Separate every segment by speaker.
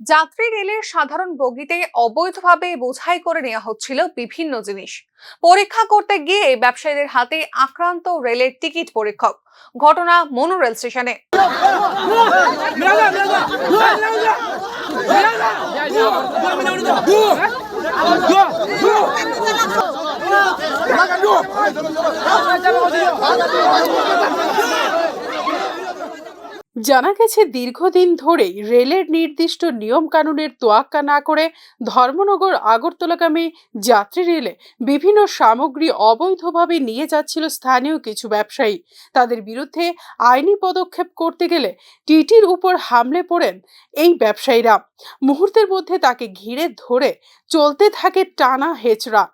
Speaker 1: যাত্রী রেলের সাধারণ বগিতে অবৈধভাবে বোঝাই করে নেওয়া হচ্ছিল বিভিন্ন জিনিস পরীক্ষা করতে গিয়ে ব্যবসায়ীদের হাতে আক্রান্ত রেলের টিকিট পরীক্ষক ঘটনা মনু রেল স্টেশনে
Speaker 2: জানা গেছে, দীর্ঘদিন ধরেই রেলের নির্দিষ্ট নিয়ম কানুনের তোয়াক্কা না করে ধর্মনগর আগরতলাগামী যাত্রী রেলে বিভিন্ন সামগ্রী অবৈধভাবে নিয়ে যাচ্ছিল স্থানীয় কিছু ব্যবসায়ী। তাদের বিরুদ্ধে আইনি পদক্ষেপ করতে গেলে টিটির উপর হামলে পড়েন এই ব্যবসায়ীরা। মুহূর্তের মধ্যে তাকে ঘিরে ধরে চলতে থাকে টানা হেচড়া।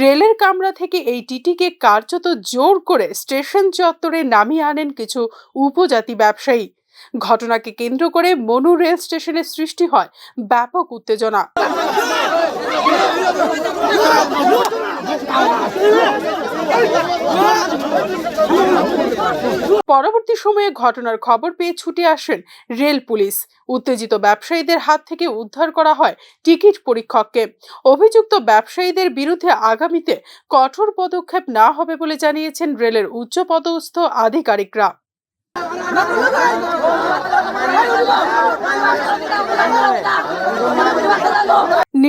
Speaker 2: রেলের কামরা থেকে এই টিটিকে কার্যত জোর করে স্টেশন চত্বরে নামিয়ে আনেন কিছু উপজাতি ব্যবসায়ী। ঘটনাকে কেন্দ্র করে মনু রেল স্টেশনে সৃষ্টি হয় ব্যাপক উত্তেজনা। পরবর্তী সময়ে ঘটনার খবর পেয়ে ছুটে আসেন রেল পুলিশ। উত্তেজিত ব্যবসায়ীদের হাত থেকে উদ্ধার করা হয় টিকিট পরীক্ষককে। অভিযুক্ত ব্যবসায়ীদের বিরুদ্ধে আগামীতে কঠোর পদক্ষেপ না হবে বলে জানিয়েছেন রেলের উচ্চপদস্থ আধিকারিকরা।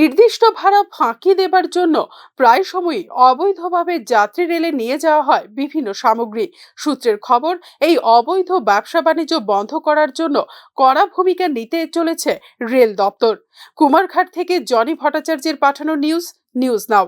Speaker 2: নির্দিষ্ট ভাড়া ফাঁকি দেবার জন্য প্রায় সময়ই অবৈধভাবে যাত্রী রেলে নিয়ে যাওয়া হয় বিভিন্ন সামগ্রী। সূত্রের খবর, এই অবৈধ ব্যবসা বাণিজ্য বন্ধ করার জন্য কড়া ভূমিকা নিতে চলেছে রেল দপ্তর। কুমারঘাট থেকে জনি ভট্টাচার্যের পাঠানো নিউজ নিউজ নাও।